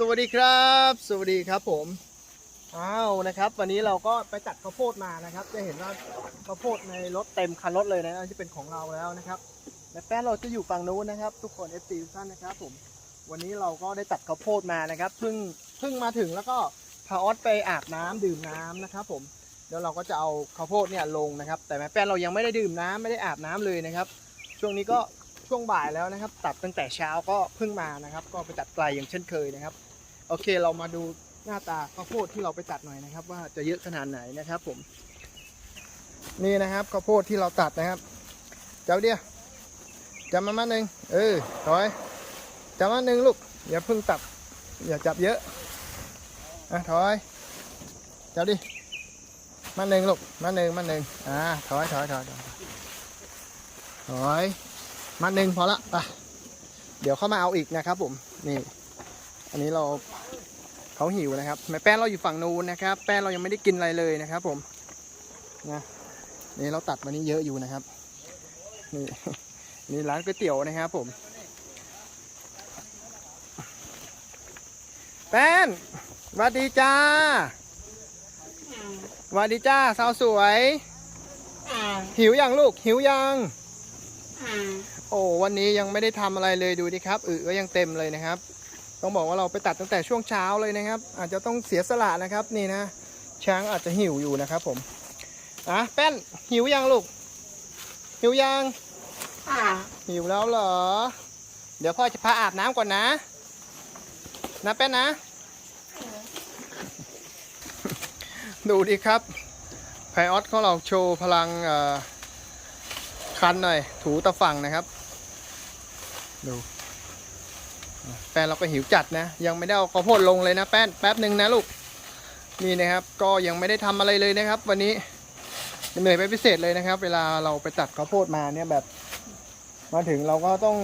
สวัสดีครับ สวัสดีครับผมอ้าวนะครับ วันนี้เราก็ไปตัดข้าวโพดมานะครับ จะเห็นว่าข้าวโพดในรถเต็มคันรถเลยนะที่เป็นของเราแล้วนะครับและแป้นเราจะอยู่ฝั่งนู้นนะครับ ทุกคน FC ทุกท่านนะครับ ผม วันนี้เราก็ได้ตัดข้าวโพดมานะครับเพิ่งเพิ่งมาถึงแล้วก็พาออสไปอาบน้ำดื่มน้ำนะครับ ผมเดี๋ยวเราก็จะเอาข้าวโพดเนี่ยลงนะครับ แต่แม่แป้นเรายังไม่ได้ดื่มน้ำไม่ได้อาบน้ำเลยนะครับ ช่วงนี้ก็ช่วงบ่ายแล้วนะครับ ตัดตั้งแต่เช้าก็เพิ่งมานะครับ ก็ไปตัดไกลอย่างเช่นเคยนะครับ โอเคเรามาดูหน้าตาข้าวโพดที่เราไปตัดหน่อยนะครับ ว่าจะเยอะขนาดไหนนะครับผม นี่นะครับข้าวโพดที่เราตัดนะครับ เจ้าเดียวจับมามาหนึ่งเออถอยจับมาหนึ่งลูกอย่าเพิ่งตัดอย่าจับเยอะอะถอยจับดิมาหนึ่งลูกมาหนึ่งมาหนึ่งอ่าถอยถอยถอยถอยถอยมาหนึ่งพอละไปเดี๋ยวเข้ามาเอาอีกนะครับผมนี่ อันนี้เราเขาหิวนะครับแม่แป้นเราอยู่ฝั่งนู้นนะครับ แป้นเรายังไม่ได้กินอะไรเลยนะครับ ผมนะนี่เราตัดมานี่เยอะอยู่นะครับ นี่นี่ร้านก๋วยเตี๋ยวนะครับผม แป้นสวัสดีจ้าสวัสดีจ้าสาวสวย หิวยังลูก หิวยังโอ้วันนี้ยังไม่ได้ทำอะไรเลยดูดิครับอึก็ยังเต็มเลยนะครับ ต้องบอกว่าเราไปตัดตั้งแต่ช่วงเช้าเลยนะครับ อาจจะต้องเสียสละนะครับนี่นะ ช้างอาจจะหิวอยู่นะครับผมอะแป้นหิวยังลูก หิวยังหิวแล้วเหรอ เดี๋ยวพ่อจะพาอาบน้ำก่อนนะ นะแป้นนะ ดูดิครับไพออสของเราโชว์พลังเอ่อคันหน่อย ถูตะฝั่งนะครับ ดู แป้นเราก็หิวจัดนะ ยังไม่ได้เอาข้าวโพดลงเลยนะแป้นแป๊บหนึ่งนะลูกนี่นะครับ ก็ยังไม่ได้ทำอะไรเลยนะครับ วันนี้เหนื่อยไปพิเศษเลยนะครับ เวลาเราไปตัดข้าวโพดมาเนี่ยแบบ มาถึงเราก็ต้อง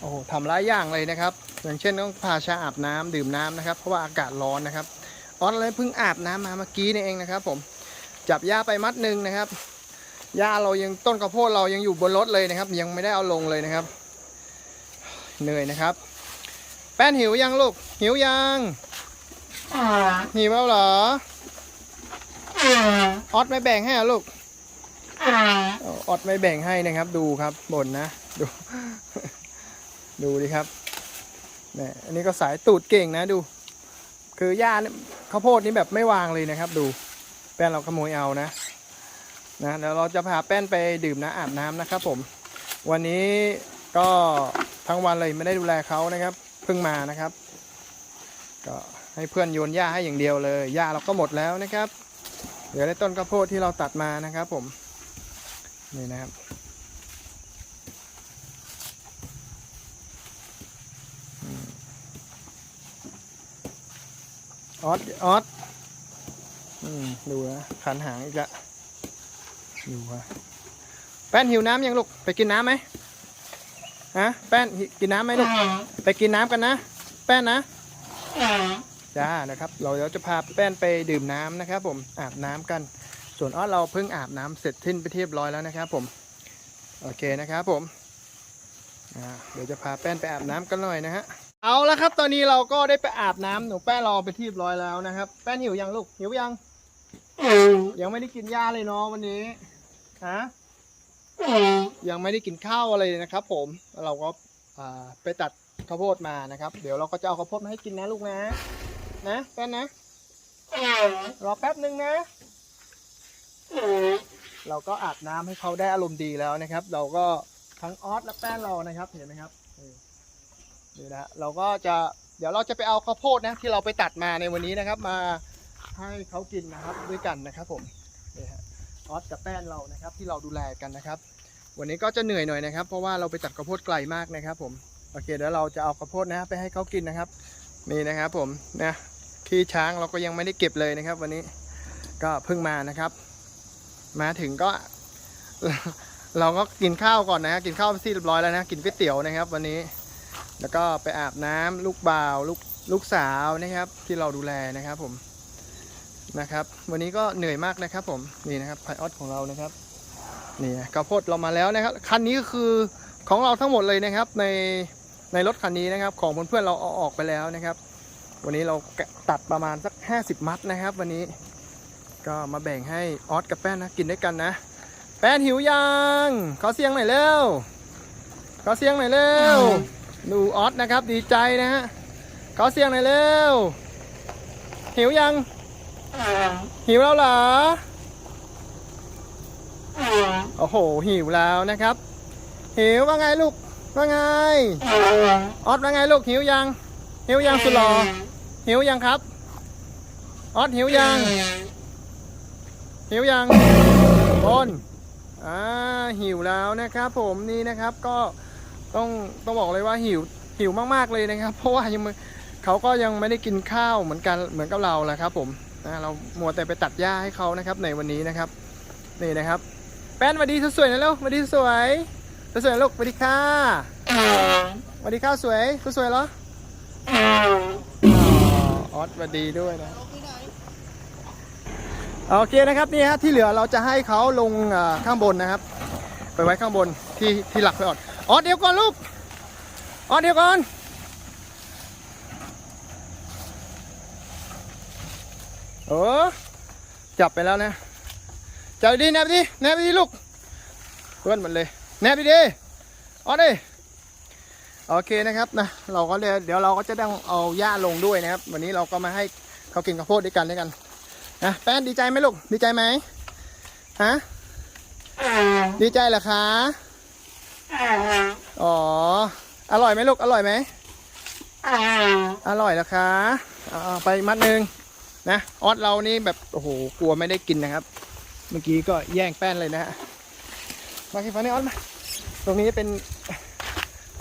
โอ้โหทำหลายอย่างเลยนะครับ อย่างเช่นต้องพาชาอาบน้ำดื่มน้ำนะครับ เพราะว่าอากาศร้อนนะครับออนเลยเพิ่งอาบน้ำมาเมื่อกี้นี่เองนะครับ ผมจับหญ้าไปมัดหนึ่งนะครับหญ้าเรายังต้นข้าวโพดเรายังอยู่บนรถเลยนะครับ ยังไม่ได้เอาลงเลยนะครับ เหนื่อยนะครับ แป้นหิวยังลูก หิวยังหิวแล้วเหรอออดไม่แบ่งให้เหรอลูกเอาออดไม่แบ่งให้นะครับ ดูครับบ่นนะ ดู ดูดิครับเนี่ยอันนี้ก็สายตูดเก่งนะดู คือหญ้าเนี่ยข้าวโพดนี่แบบไม่วางเลยนะครับ ดู แป้นเราขโมยเอานะนะเดี๋ยวเราจะพาแป้นไปดื่มน้ำอาบน้ำนะครับผม วันนี้ก็ทั้งวันเลยไม่ได้ดูแลเขานะครับเพิ่งมานะครับ ก็ให้เพื่อนโยนหญ้าให้อย่างเดียวเลยหญ้าเราก็หมดแล้วนะครับเหลือในต้นข้าวโพดที่เราตัดมานะครับ ผมนี่นะครับออสออสอืมดูนะขันหางอีกละดูฮะแป้นหิวน้ำยังลูกไปกินน้ำไหม ฮะแป้นหิกินน้ำไหมลูกไปกินน้ำกันนะ แป้นนะจ้านะครับ เราเดี๋ยวจะพาแป้นไปดื่มน้ำนะครับ ผมอาบน้ำกัน ส่วนออสเราเพิ่งอาบน้ำเสร็จทิ้นไปเรียบร้อยแล้วนะครับ ผมโอเคนะครับ ผมอ่าเดี๋ยวจะพาแป้นไปอาบน้ำกันหน่อยนะฮะเอาละครับ ตอนนี้เราก็ได้ไปอาบน้ำหนูแป้นรอไปที่เรียบร้อยแล้วนะครับ แป้นหิวยังลูกหิวยังยังไม่ได้กินหญ้าเลยเนาะวันนี้ฮะ ยังไม่ได้กินข้าวอะไรเลยนะครับ ผมเราก็าไปตัดข้าวโพดมานะครับ เดี๋ยวเราก็จะเอาข้าวโพดมาให้กินนะลูกนะ นะแป้นนะ รอแป๊บหนึ่งนะ เราก็อาบน้ำให้เขาได้อารมณ์ดีแล้วนะครับ เราก็ทั้งออสและแป้นเรานะครับเห็นไหมครับนี่นี่นะเราก็จะเดี๋ยวเราจะไปเอาข้าวโพดนะที่เราไปตัดมาในวันนี้นะครับ มาให้เขากินนะครับด้วยกันนะครับผม ออสกับแป้นเรานะครับ ที่เราดูแลกันนะครับ วันนี้ก็จะเหนื่อยหน่อยนะครับ เพราะว่าเราไปตัดข้าวโพดไกลมากนะครับ ผมโอเคเดี๋ยวเราจะเอาข้าวโพดนะไปให้เขากินนะครับนี่นะครับผมนะขี้ช้างเราก็ยังไม่ได้เก็บเลยนะครับ วันนี้ก็เพิ่งมานะครับ มาถึงก็ เราก็กินข้าวก่อนนะ กินข้าวที่เรียบร้อยแล้วนะ กินก๋วยเตี๋ยวนะครับ วันนี้ แล้วก็ไปอาบน้ำลูกบ่าวลูกลูกสาวนะครับ ที่เราดูแลนะครับ ผม นะครับ วันนี้ก็เหนื่อยมากนะครับผมนี่นะครับไพออสของเรานะครับนี่นะข้าวโพดเรามาแล้วนะครับคันนี้ก็คือของเราทั้งหมดเลยนะครับในในรถคันนี้นะครับ ของเพื่อนๆเราเอาออกไปแล้วนะครับ วันนี้เราตัดประมาณสัก 50 มัดนะครับ วันนี้ก็มาแบ่งให้ออสกับแป้นนะกินด้วยกันนะ แป้นหิวยังขอเสียงหน่อยเร็วขอเสียงหน่อยเร็วดูออสนะครับดีใจนะฮะขอเสียงหน่อยเร็วหิวยัง หิวแล้วเหรอ โอ้โห หิวแล้วนะครับ หิวว่าไงลูก ว่าไง ออสว่าไงลูกหิวยัง หิวยังสุดหล่อหิวยังครับ ออสหิวยัง หิวยังบนอ่าหิวแล้วนะครับผมนี่นะครับก็ต้องต้องบอกเลยว่าหิวหิวมากๆเลยนะครับ เพราะว่ายังไม่เขาก็ยังไม่ได้กินข้าวเหมือนกันเหมือนกับเราแหละครับผม นะเรามัวแต่ไปตัดหญ้าให้เขานะครับในวันนี้นะครับนี่นะครับแป้นสวัสดีสวยๆนะลูกสวัสดีสวยสวยๆลูกสวัสดีค่ะสวัสดีข้าวสวยสวยเหรอออสสวัสดีด้วยนะโอเคนะครับนี่ฮะที่เหลือเราจะให้เขาลงข้างบนนะครับ ไปไว้ข้างบนที่ที่หลักไปออดออสเดี๋ยวก่อนลูกออสเดี๋ยวก่อน โอ้จับไปแล้วนะจับดีแนบดีแนบดีลูกเพื่อนมันเลยแนบดีเอาดิโอเคนะครับนะเราก็เลยเดี๋ยวเราก็จะต้องเอาหญ้าลงด้วยนะครับ วันนี้เราก็มาให้เขากินข้าวโพดด้วยกันด้วยกันนะแป้นดีใจไหมลูกดีใจไหมฮะดีใจเหรอคะอ๋ออร่อยไหมลูกอร่อยไหมอร่อยเหรอคะเอาไปมัดหนึ่ง นะออสเรานี่แบบโอ้โหกลัวไม่ได้กินนะครับ เมื่อกี้ก็แย่งแป้นเลยนะฮะมาคิดฟันนี่ออนมาตรงนี้เป็น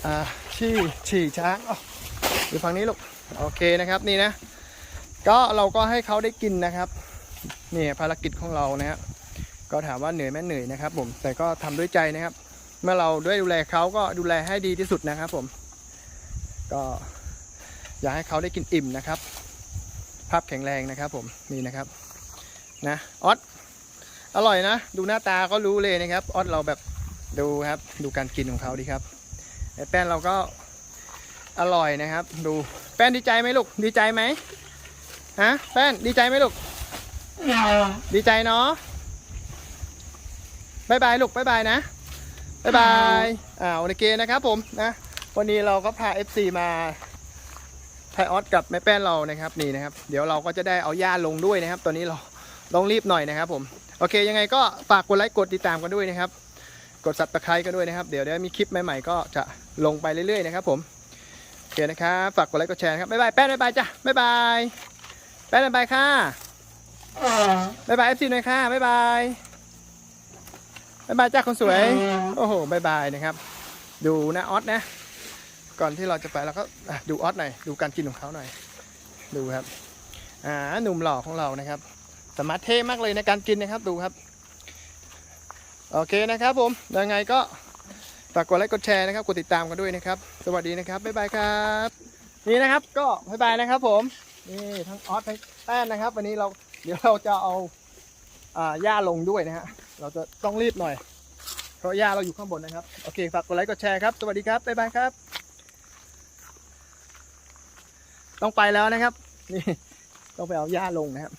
อ่าชี่ฉี่ช้างอยู่ฝั่งนี้ลูกโอเคนะครับนี่นะ ก็เราก็ให้เขาได้กินนะครับนี่ภารกิจของเรานะฮะก็ถามว่าเหนื่อยไหมเหนื่อยนะครับ ผมแต่ก็ทำด้วยใจนะครับ เมื่อเราด้วยดูแลเขาก็ดูแลให้ดีที่สุดนะครับ ผม ก็อยากให้เขาได้กินอิ่มนะครับ ภาพแข็งแรงนะครับผมนี่นะครับนะออสอร่อยนะ ดูหน้าตาก็รู้เลยนะครับออสเราแบบดูครับ ดูการกินของเขาดีครับไอ้แป้นเราก็อร่อยนะครับ ดูแป้นดีใจไหมลูกดีใจไหมฮะแป้นดีใจไหมลูกดีใจเนาะบายบายลูกบายบายนะบายบายอ่าโอเคนะครับผมนะวันนี้เราก็พา FC มา ไทยออสกับแม่แป้นเรานะครับนี่นะครับ เดี๋ยวเราก็จะได้เอาหญ้าลงด้วยนะครับ ตอนนี้เราต้องรีบหน่อยนะครับผมโอเค ยังไงก็ฝากกดไลค์กดติดตามกันด้วยนะครับ กด subscribe กันด้วยนะครับ เดี๋ยวเดี๋ยวมีคลิปใหม่ๆก็จะลงไปเรื่อยๆนะครับผมโอเคนะครับฝากกดไลค์กดแชร์นะครับบ๊ายบายแป้นบ๊ายบายจ้ะบ๊ายบายแป้นบ๊ายบายค่ะบ๊ายบายเอฟซีหน่อยค่ะบ๊ายบายบ๊ายบายจ้าคนสวย โอ้โหบ๊ายบายนะครับ ดูนะออสนะ ก่อนที่เราจะไปเราก็ดูออสหน่อยดูการกินของเขาหน่อย ดูครับอ่าหนุ่มหล่อของเรานะครับ สมาร์ทเท่มากเลยในการกินนะครับดูครับ โอเคนะครับผมยังไงก็ฝากกดไลค์กดแชร์นะครับกดติดตามกันด้วยนะครับ สวัสดีนะครับบ๊ายบายครับ นี่นะครับก็บ๊ายบายนะครับ ผมนี่ทั้งออสทั้งแป้นนะครับ วันนี้เราเดี๋ยวเราจะเอาอ่าหญ้าลงด้วยนะฮะเราจะต้องรีบหน่อย เพราะหญ้าเราอยู่ข้างบนนะครับ โอเคฝากกดไลค์กดแชร์ครับ สวัสดีครับบ๊ายบายครับ ต้องไปแล้วนะครับ นี่ต้องไปเอาหญ้าลงนะครับ